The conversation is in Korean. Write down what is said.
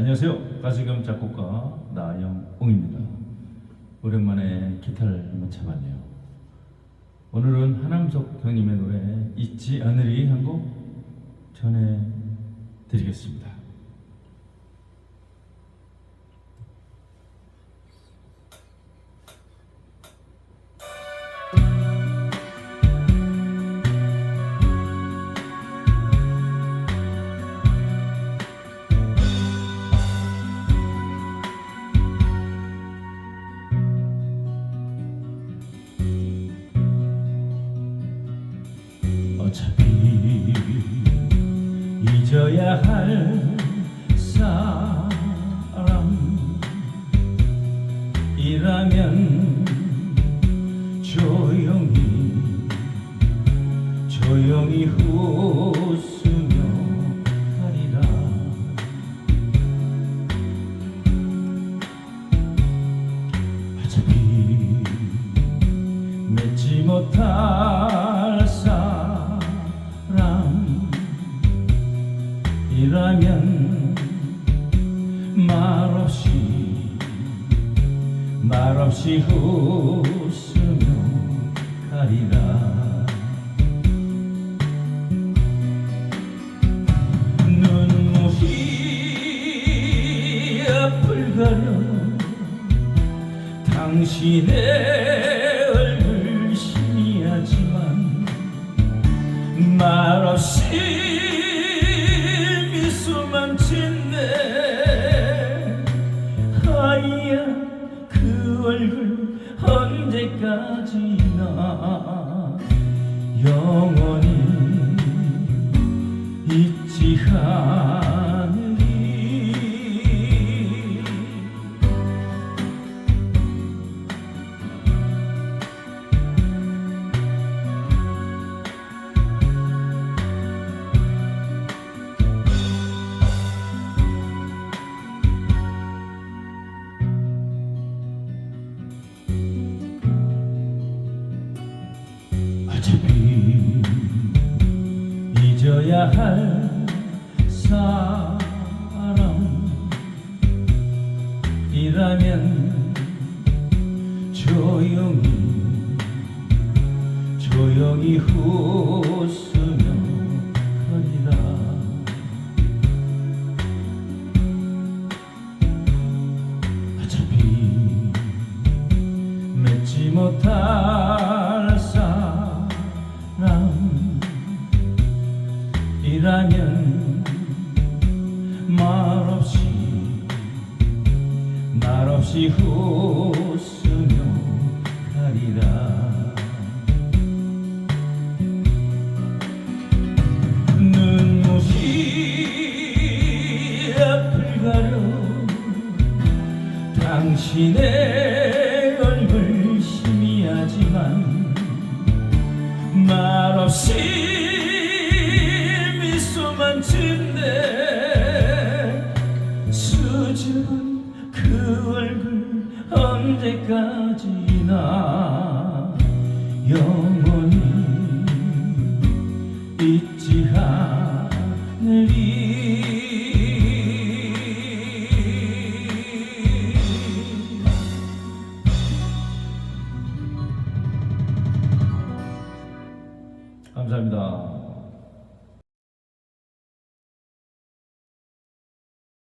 안녕하세요. 가수 겸 작곡가 나영웅입니다. 오랜만에 기타를 한번 쳐봤네요. 오늘은 하남석 형님의 노래 잊지 않으리 한 곡 전해드리겠습니다. 어차피 잊어야 할 사람이라면 조용히 조용히 웃으며 가리라. 어차피 맺지 못할 말없이 웃으며 가리라. 눈물이 앞을 가려 당신의 얼굴 희미하지만 말없이 언제 어차피 잊어야 할 사람이라면 조용히 조용히 웃으며 가리라. 어차피 맺지 못할 사람이라면 말없이 말없이 웃으며 가리라. 눈물이 앞을 가려 당신의 얼굴 희미하지만 말없이 수줍은 그 얼굴 언제 까지 영원히 잊지 않리. 감사합니다.